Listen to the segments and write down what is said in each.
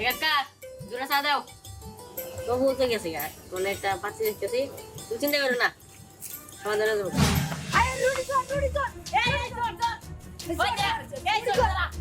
এই কাকা জোরে চা দাও তবু তো গেছে গা কোন একটা পাচ্ছি দেখতেছি তুই চিন্তা করো না সমাধান হয়ে যাবে আরে রুটি চল রুটি চল এই এই চল চল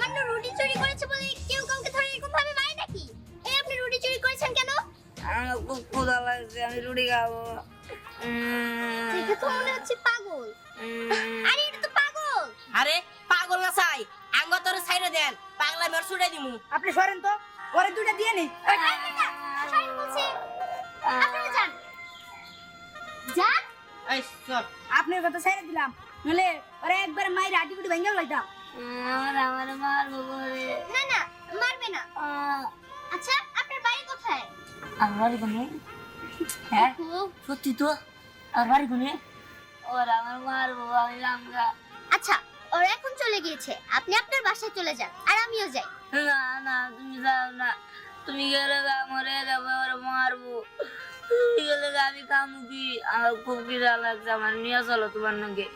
সামান্য রুটি চুরি করেছে বলে কেউ কাউকে ধরে এরকম ভাবে মারে নাকি? এই আপনি রুটি চুরি করেছেন কেন? আমার খুব ক্ষুধা লাগছে আমি রুটি খাব। দেখে তো মনে হচ্ছে পাগল। আরে এটা তো পাগল। আরে পাগল না চাই আঙ্গ তোর দেন পাগলা মের ছুটে দিমু। আপনি সরেন তো পরে দুইটা দিয়ে নেই। সবাই বলছে। আপনারা যান। যান? এই চল। আপনার কথা ছেড়ে দিলাম। নলে ওরে একবার মাইরা আটি কুটি ভেঙে লাইতাম। আমার আমার মারবো বলে। না না মারবে না। আচ্ছা আপনার বাড়ি কোথায়? আমার কোনে? হ্যাঁ সত্যি তো আমার কোনে? ওরা আমার মারবো আমি রামগা আচ্ছা ওরা এখন চলে গিয়েছে। আপনি আপনার বাসায় চলে যান আর আমিও যাই। না না তুমি যাও না। তুমি গেলে গা মরে যাবে ওরা মারবো। তুমি গেলে গা আমি কামুকি। আমার খুব খিদা লাগছে আমার নিয়ে চলো তোমার নাকি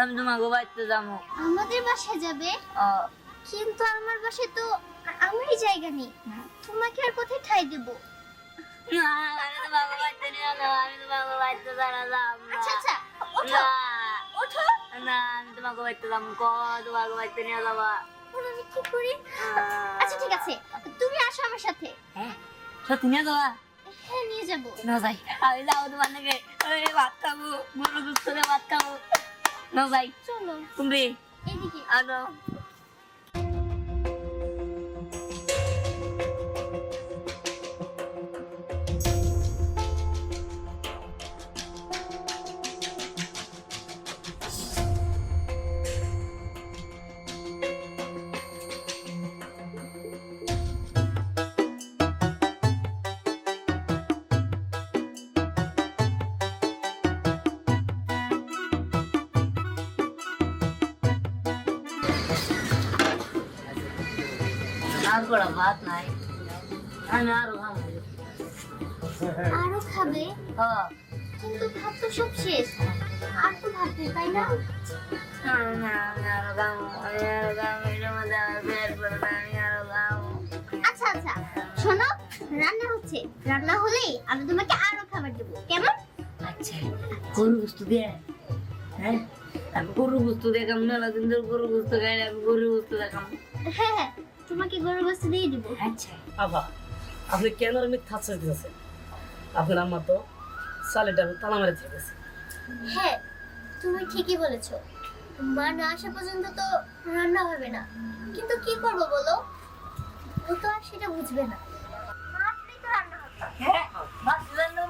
আমি তোমাকে বাড়তে যাব। আমাদের বাসায় যাবে? কিন্তু আমার বাসায় তো আমারই জায়গা নেই। তোমাকে আর কোথায় ঠাই দেব? না আমি বাড়তে নিয়ে যাব আমি তোমাকে বাড়তে যারা যাব আচ্ছা আচ্ছা ওঠো না। ওঠো। না আমি তোমাকে বাড়তে যাব ক তোমাকে বাড়তে নিয়ে যাব। আমি কি করি? আচ্ছা ঠিক আছে তুমি আসো আমার সাথে। হ্যাঁ নিয়ে হ্যাঁ নিয়ে যাব। না যাই। আমি যাব তোমার নাকি ভাত খাব গরু গুস্ত দিয়ে ভাত খাব। না যাই চলো তুমি এদিকে আনো আর কড়া ভাত নাই। আমি আরও খাব। আরও খাবে? হ্যাঁ। কিন্তু ভাত তো সব শেষ। আর তো ভাত নেই তাই না? আরও খাব। আচ্ছা আচ্ছা। শোনো রান্না হচ্ছে। রান্না হলেই আমি তোমাকে আরও খাবার দেবো। কেমন? আচ্ছা গরু বস্তু দিয়ে। হ্যাঁ আমি গরু বস্তু দেখাম মেলা দিন ধরে গরু বস্তু খাই আমি গরু বস্তু দেখাম। হ্যাঁ হ্যাঁ। তোমাকে গরু বস্তু দিয়ে দিব। আচ্ছা আবা আপনি কেন আর মিথ্যা আশ্বাস দিতেছেন? আপনার আম্মা তো সালেটা তালা মারে থেকে গেছে। হ্যাঁ তুমি ঠিকই বলেছ। মা না আসা পর্যন্ত তো রান্না হবে না। কিন্তু কি করব বলো? ও তো আর সেটা বুঝবে না। মা আসলেই তো রান্না হবে হ্যাঁ মাছ রান্নাবো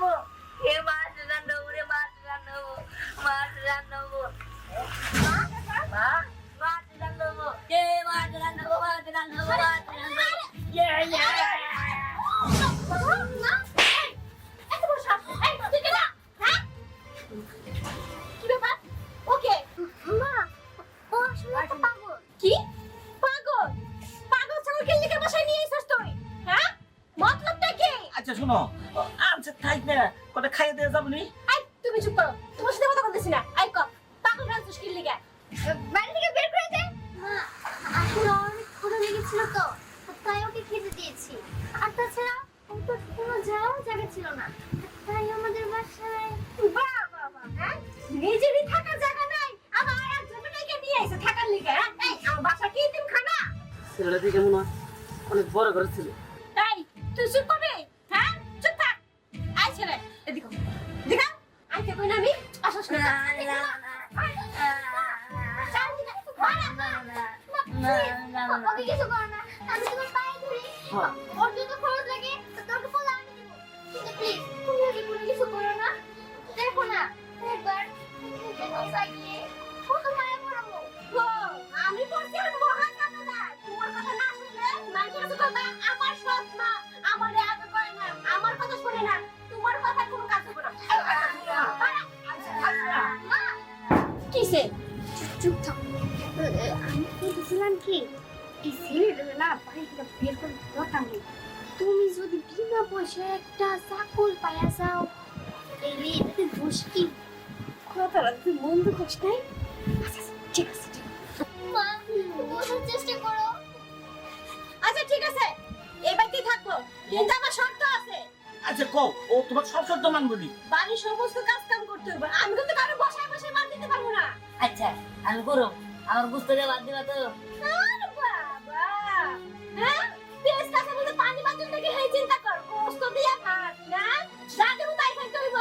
বাড়ি থেকে বের করে দে। মা, আসলে ওর অনেক ক্ষুধা লেগেছিল তো, তাই ওকে খেতে দিয়েছি। আর তাছাড়া ওর তো কোনো যাওয়ার জায়গা ছিল না। তাই আমাদের বাসায় বাহ বাহ বাহ হ্যাঁ নিজেরই থাকার জায়গা নাই আবার আর জমিটাকে নিয়ে এসে থাকার লিখে হ্যাঁ এই আমার বাসা কি তুমি খানা ছেলেটা দেখে মনে হয় অনেক বড় ঘরের ছিল এই তুই ওকে কিছু করো না। আমি তোমার পায়ে ধরি। হ্যাঁ। ওর যদি খরচ লাগে তো তোকে আমি দেবো। কিন্তু প্লিজ তুমি ওকে কোনো কিছু করো না। দেখো না একবার দেখো সাইয়ে কত মায়া পড়াবো। আমি পড়ছি আর মহা কান্না তোমার কথা না শুনলে মানুষের কাছে কইবা, আমার সৎ মা আমারে আগে করে না আমার কথা শুনে না। তোমার কথা কোনো কাজ হবে না। কিসে? চুপ থাক। আমি বলছিলাম কি? এই ছেলেটা না বাড়ি থেকে বের করে দরকার নেই তুমি যদি বিনা পয়সায় একটা চাকর পাইয়া যাও তাইলে এটাতে দোষ কি? কথাটা তুই মন্দ কষ্ট নাই আচ্ছা আচ্ছা, ঠিক আছে ঠিক আছে। মা বোঝার চেষ্টা করো। আচ্ছা ঠিক আছে। এই বাড়িতেই থাকব? কিন্তু আমার শর্ত আছে। আচ্ছা কও ও তোমার সব শর্ত মানবো নি? বাড়ির সমস্ত কাজ কাম করতে হবে। আমি কিন্তু কারও বসায় বসে মার দিতে পারব না। আচ্ছা আমি করো আমার বুঝতে দিয়ে বাদ দিবা তো। হ্যাঁ তেজ কাছে বলতে পানি বাতুল থেকে হেই চিন্তা কর। কষ্ট দিয়া ভাত না? যা দেবো তাই খাইতে হইব।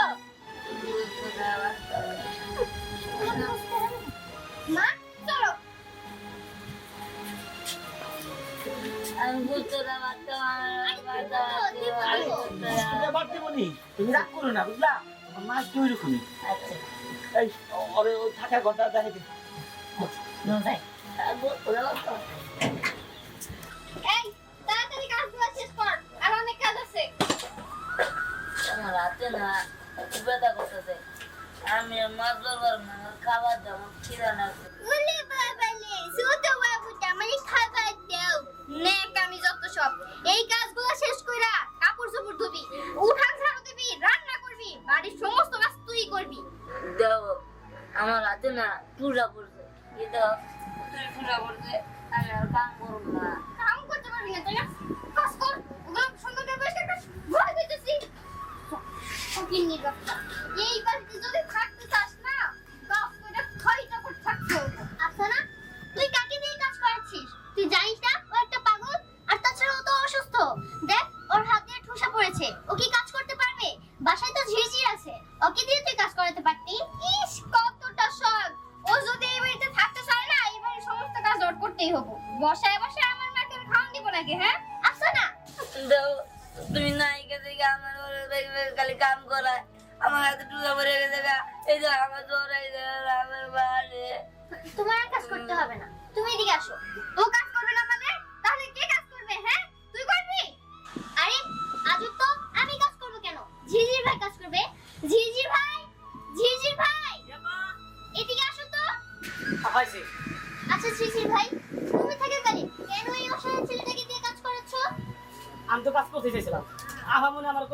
মা চলো। আমি বুঝতে দিয়ে বাদ দেবো আমার বাদ দেবো, আমি বুঝতে দিয়ে- তুমি বাদ দেবো নি? তুমি রাগ করো না বুঝলা? মাছ তো ওইরকমই। আচ্ছা। এই ওরে ওই থাকার ঘরটা দেখে দে। নো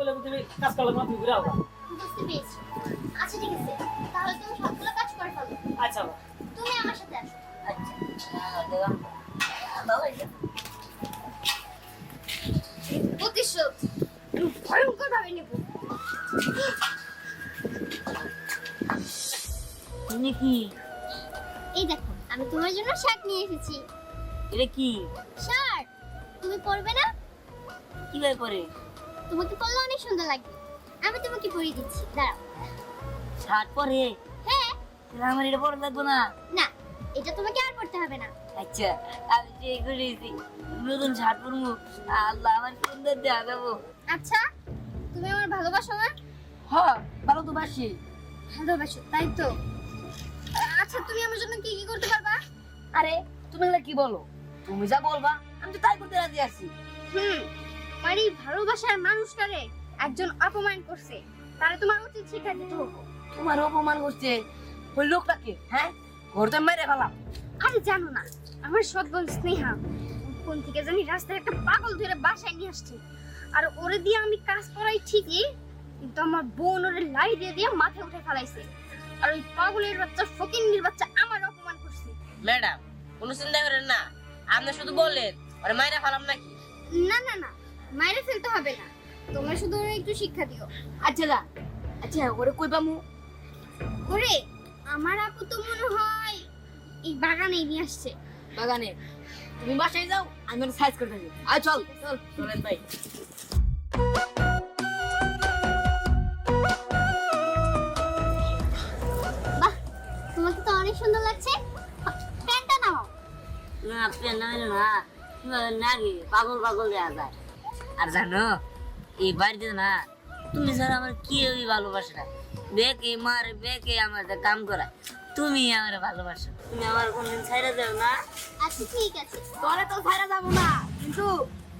কইলে তুমি কাজ করলে তুমি ঘুরে আওগা বুঝতে পেরেছি। আচ্ছা ঠিক আছে। তাহলে তুমি সবগুলো কাজ করে ফেলো। আচ্ছা বাবা। তুমি আমার সাথে আসো। আচ্ছা। বাবা প্রতিশোধ ভয়ঙ্কর ভাবে নেব। তুমি কি? এই দেখো আমি তোমার জন্য শার্ট নিয়ে এসেছি। এটা কি? শার্ট। তুমি পরবে না? কীভাবে পরে? তোমাকে পরলে অনেক সুন্দর লাগবে। আমি তোমাকে পরিয়ে দিচ্ছি দাঁড়াও। শার্ট পরে? হ্যাঁ। আমার এটা পরে লাগবো না? না এটা তোমাকে আর পড়তে হবে না। আচ্ছা আমি যে করেছি। নতুন শার্ট পরবো আল্লাহ আমার সুন্দর দেখা দেবো। আচ্ছা তুমি আমার ভালোবাসো না? হ্যাঁ ভালো তো বাসি ভালোবাসো তাই তো? আচ্ছা তুমি আমার জন্য কি কি করতে পারবা? আরে তুমি কি বলো? তুমি যা বলবা আমি তো তাই করতে রাজি আছি। হুম আমার এই ভালোবাসার মানুষটারে একজন অপমান করছে। তারা তোমার উচিত শিক্ষা দিতে হবে। তোমার অপমান করছে ওই লোকটাকে হ্যাঁ? ঘরতে মেরে ফেলাম। আরে জানো না আমার সৎ বোন স্নেহা কোন থেকে জানি রাস্তায় একটা পাগল ধরে বাসায় নিয়ে আসছে। আর ওরে দিয়ে আমি কাজ করাই ঠিকই কিন্তু আমার বোন ওরে লাই দিয়ে দিয়ে মাথায় উঠে ফেলাইছে। আর ওই পাগলের বাচ্চা ফকিন্নির বাচ্চা আমার অপমান করছে। ম্যাডাম কোনো চিন্তা করেন না। আপনি শুধু বললেন আরে মাইরা ফালাম নাকি? না না না। মাইরে ফেলতে হবে না। তোমরা শুধু একটু শিক্ষা দিও। আচ্ছা দা আচ্ছা ওরে কই পামু? ওরে আমার আপু তো মনে হয় এই বাগানে নিয়ে আসছে। বাগানে? তুমি বাসায় যাও আমি ওর সাইজ করে থাকি আর চল চল চলেন ভাই বাহ তোমাকে তো অনেক সুন্দর লাগছে। না না। না লাগে পাগল পাগল দেয়া যায়। আর জানো এই বাড়িতে না তুমি স্যার আমার কেউই ভালোবাসে না। বেকে মারে বেকে আমার কাম করায় তুমি আমার ভালোবাসো। তুমি আমার কোনদিন ছাইড়া দেও না। আচ্ছা ঠিক আছে। তোরে তো ছাইরা যাব না। কিন্তু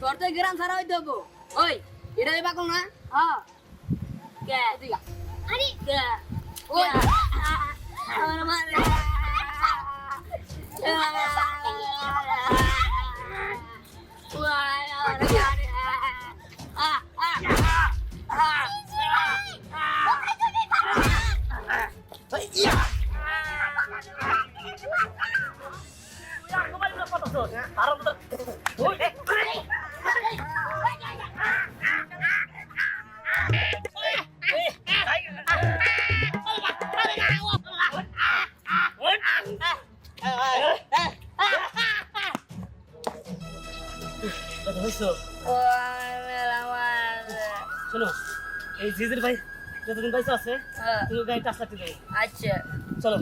তোর তো গ্রাম ছাড়া হইতে হব। ওই এটা ওই পাগল না? হ্যাঁ কে? দিগা আরে। কে? ওই। আমার মারে। কথা হয়েছো শোনো জিজির ভাই যতদিন পয়সা আছে তুমি গাড়ি টাচ লাগতে দেবো আচ্ছা চলো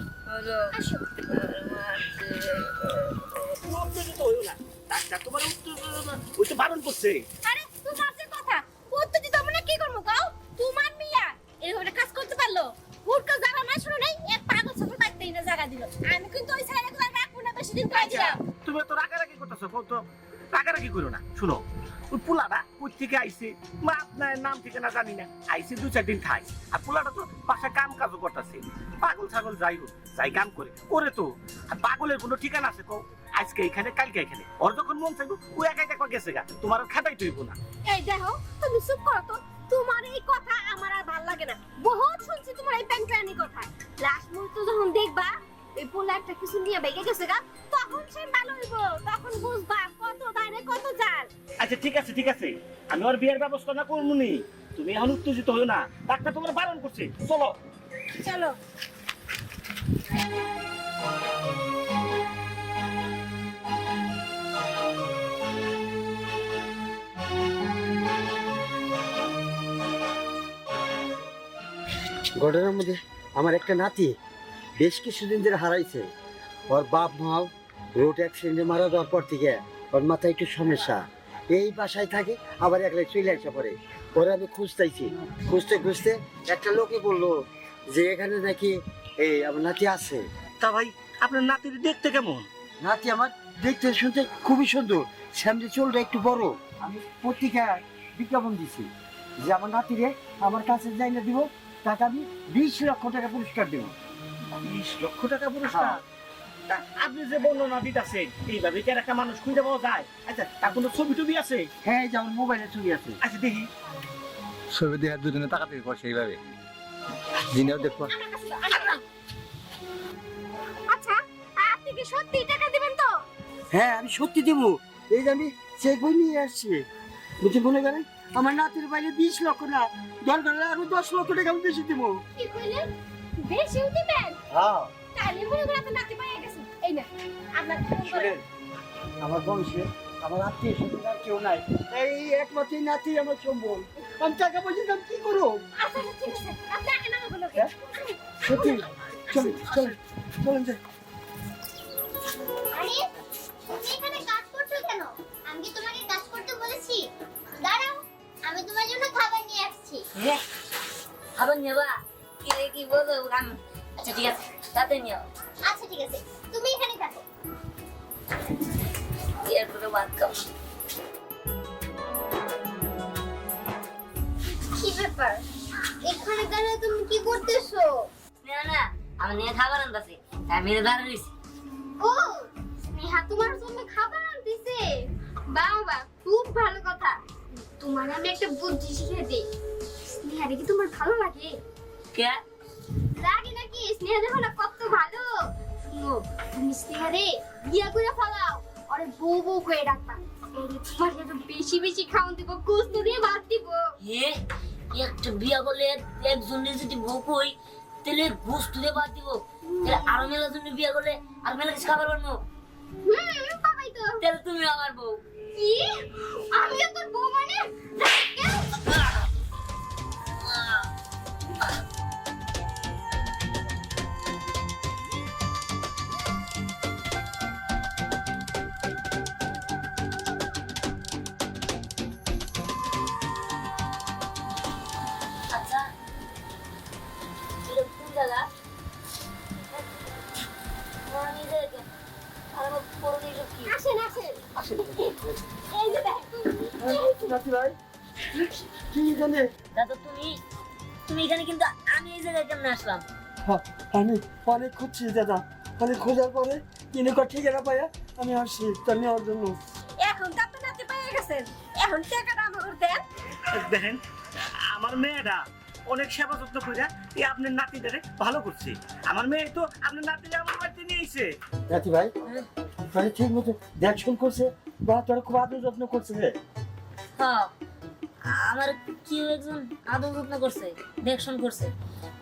তুমি তো রাগারাগি করতেছো তো রাগারাগি করো না শুনো। ওই পোলাটা থেকে আইছে মা আপনার নাম ঠিকানা জানি না। আইছে দু চার দিন খাই আর পোলাটা তো বাসায় কাম কাজও করতেছে। পাগল ছাগল যাই হোক, যাই কাম করে। করে তো, আর পাগলের কোনো ঠিকানা আছে কো আজকে এখানে, কালকে এখানে। ওর যখন মন চাইব, ও একা একা গেছে গা? তোমার খাটাই তৈব না। এই দেখো, তুমি চুপ করো তো। তোমার এই কথা আমার আর ভালো লাগে না। বহুত শুনছি তোমার এই প্যান্টানি কথা লাস্ট মুহূর্ত যখন দেখবা, এই পোলা একটা কিছু নিয়ে বেগে গেছে গা আচ্ছা ঠিক আছে ঠিক আছে। আমি ওর বিয়ের ব্যবস্থা না করব নি। তুমি এখন উত্তেজিত হও না। ডাক্তার তোমার বারণ করছে। চলো। চলো। ঘটনার মধ্যে আমার একটা নাতি বেশ কিছুদিন ধরে হারাইছে। ওর বাপ মাও রোড অ্যাক্সিডেন্টে মারা যাওয়ার পর থেকে ওর মাথায় একটু সমস্যা। এই বাসায় থাকে আবার একলাই চলে আসা পরে ওরা আমি খুঁজতেছি। খুঁজতে খুঁজতে একটা লোকে বলল যে এখানে নাকি এই আমার নাতি আছে। তা ভাই আপনার নাতির দেখতে কেমন? নাতি আমার দেখতে শুনতে খুবই সুন্দর। সামনে চুলটা একটু বড়। আমি পত্রিকা বিজ্ঞাপন দিছি যে আমার নাতিরে আমার কাছে যাই না দিব তাকে আমি বিশ লক্ষ টাকা পুরস্কার দেবো। বিশ লক্ষ টাকা পুরস্কার? তা আপনি যে বর্ণনা দিতেছেন এইভাবে কি একটা মানুষ খুঁজে পাওয়া যায়? আচ্ছা তার কোনো ছবি টবি আছে? হ্যাঁ এই যে আমার মোবাইলে ছবি আছে। আচ্ছা দেখি। ছবি দেখে দুজনে তাকাতে কর সেইভাবে দিনেও দেখব। আচ্ছা আপনি কি সত্যি টাকা দিবেন তো? হ্যাঁ আমি সত্যি দেবো। এই যে আমি চেক বই নিয়ে আসছি। বুঝে মনে করেন? আমার নাতির বাইরে বিশ লক্ষ না দরকার হলে আরও দশ লক্ষ টাকা আমি বেশি দেবো। কি কইলেন? দিবেন? হ্যাঁ। তাহলে মনে করে আপনার নাতি পাইয়া গেছে। এই না আপনার শুনেন আমার বংশে আমার আত্মীয় স্বজন আর কেউ নাই। এই একমাত্র নাতি আমার সম্বল। আমি টাকা পয়সা দাম কি করো আচ্ছা ঠিক আছে। আপনি আগে না বলো হ্যাঁ? সত্যি? চলেন চলেন চলেন যাই। আরে তুমি এখানে কাজ করছ কেন? আমি কি তোমাকে কাজ করতে বলেছি? দাঁড়াও আমি তোমার জন্য খাবার নিয়ে আসছি। খাবার নেবা। কি কি বলব আমি আচ্ছা ঠিক আছে। তাতে নিও। আচ্ছা ঠিক আছে। তুমি এখানে থাকো। এরপরে ভাত খাব। কি ব্যাপার? এখানে দাঁড়িয়ে তুমি কি করতেছো? না না আমি নিয়ে খাবার আনতেছি আমি দাঁড়িয়ে রয়েছি। ও স্নেহা তোমার জন্য খাবার আনতেছে। বাবা খুব ভালো কথা। তোমার আমি একটা বুদ্ধি শিখে দিই। স্নেহা কি তোমার ভালো লাগে? কে? লাগে নাকি স্নেহা দেখো না কত ভালো। শুনো তুমি স্নেহা রে বিয়া করে ফেলাও। আরে বউ বউ করে তোমার একটু বেশি বেশি খাওয়ান দিব গোস্ত দিয়ে ভাত দিব। হে একটা বিয়া করলে একজনের যদি বউ কই তাহলে গোস্ত দিয়ে বাদ দিব। তাহলে আরও মেলা জন্য বিয়া করলে আর মেলা কিছু খাবার বানবো? হুম পাবাই তো। তাহলে তুমি আমার বউ। কি? আমিও তোর বউ মানে? দাদা তুমি তুমি এখানে কিন্তু আমি এই জায়গায় কেমনে আসলাম? আমি অনেক খুঁজছি দাদা। অনেক খোঁজার পরে কিনে ঠিকানা পাইয়া আমি আসছি। তা নেওয়ার জন্য। এখন তো আপনি নাতি পেয়ে গেছেন। এখন টাকাটা আমার দেন। দেখেন আমার মেয়েটা অনেক সেবা যত্ন করে এই আপনার নাতিটারে ভালো করছে। আমার মেয়ে তো আপনার নাতিটা আমার বাড়িতে নিয়ে এসে নাতি ভাই মানে ঠিক মতো দেখশন করছে। বা তোরা খুব আদর যত্ন করছে রে। হ্যাঁ আমার কেউ একজন আদর যত্ন করছে দেখশন করছে।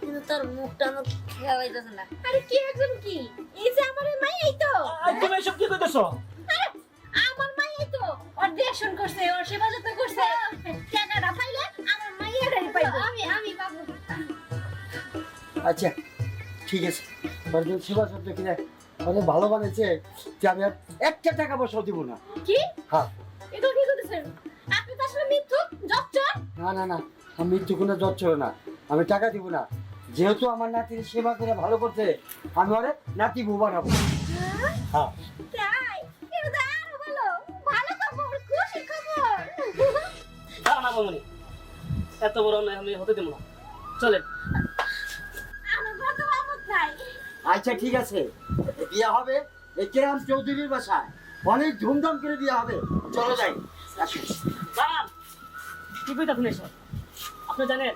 কিন্তু তার মুখটা আমার খেয়াল হইতেছে না। আরে কি একজন কি? এই যে আমার মাই এই তো। তুমি এসব কি করতেছো আরে, আমার মাই এই তো। ওর দেখশন করছে ওর সেবা যত্ন করছে। টাকাটা পাইলে আমার মাই মাইয়াটাই পাইবো। আমি আমি পাবো। আচ্ছা ঠিক আছে। পরদিন সেবা যত্ন কিনে অনেক ভালো বানাইছে যে আমি আর একটা টাকা পয়সাও দিব না। কি? হ্যাঁ। এটা কি করতেছেন? আপনি তো আসলে মিথ্যুক জচ্চর। না না না আমি মৃত্যু কোনো যাচ্ছ না। আমি টাকা দিব না। যেহেতু আমার নাতির সেবা করে ভালো করতে আমি ওরে নাতি বউ বানাবো। হ্যাঁ? তাই? এটা তো আরও ভালো। ভালো খবর খুশি খবর। দাঁড়ান না মামনি এত বড় অন্যায় আমি হতে দেবো না। চলেন। আমার কত আমত নাই আচ্ছা ঠিক আছে। বিয়ে হবে এই কেরাম চৌধুরীর বাসায়। অনেক ধুমধাম করে বিয়ে হবে। চলো যাই। দাঁড়ান কি শুনে এসব? আপনি জানেন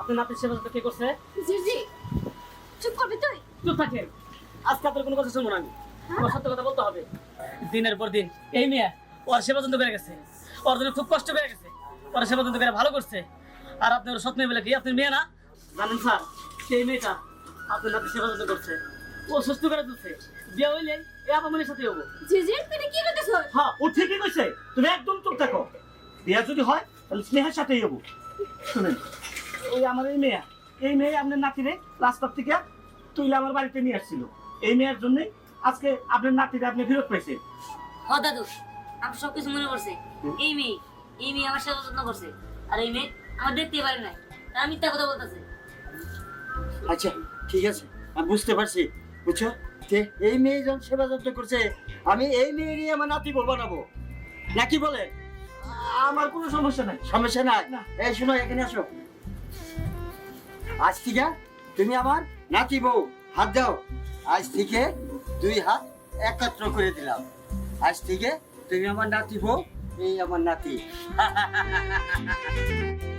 আপনার নাতির সেবা কে করছে? জি জি। চুপ করবি তুই? চুপ থাকেন। আজকে আপনার কোনো কথা শুনব না আমি। আমার সত্য কথা বলতে হবে। দিনের পর দিন এই মেয়ে ওর সেবা যত্ন করে গেছে। ওর জন্য খুব কষ্ট করে গেছে। ওর সেবা যত্ন করে ভালো করছে। আর আপনি ওর সৎ মেয়ে বলে কি? আপনি মেয়ে না? জানেন স্যার সেই মেয়েটা আপনার নাতির সেবা যত্ন করছে। ও সুস্থ করে তুলছে। বিয়ে হইলে এ আপনার সাথে হব। জি জি তুই কি করতেছ? হ্যাঁ ও ঠিকই কইছে। তুমি একদম চুপ থাকো। বিয়া যদি হয় তাহলে স্নেহের সাথেই হব। শুনেন এই আমার এই মেয়ে এই মেয়ে আপনার নাতিরে রাস্তার থেকে তুইলে আমার বাড়িতে নিয়ে আসছিল। এই মেয়ের জন্য আজকে আপনার নাতিরে আপনি ফেরত পাইছেন হ দাদু আমি সবকিছু মনে করছে এই মেয়ে এই মেয়ে আমার সেবা যত্ন করছে। আর এই মেয়ে আমার দেখতে পারে নাই। আমি মিথ্যা কথা বলতেছে। আচ্ছা ঠিক আছে। আমি বুঝতে পারছি। বুঝছ? যে এই মেয়ে যখন সেবা যত্ন করছে আমি এই মেয়েরই আমার নাতি বউ বানাবো। নাকি বলে? আমার কোনো সমস্যা নাই। সমস্যা নাই? এই শোনো এখানে আসো। আজ থেকে তুমি আমার নাতি বউ হাত দাও। আজ থেকে দুই হাত একত্র করে দিলাম। আজ থেকে তুমি আমার নাতি বউ এই আমার নাতি।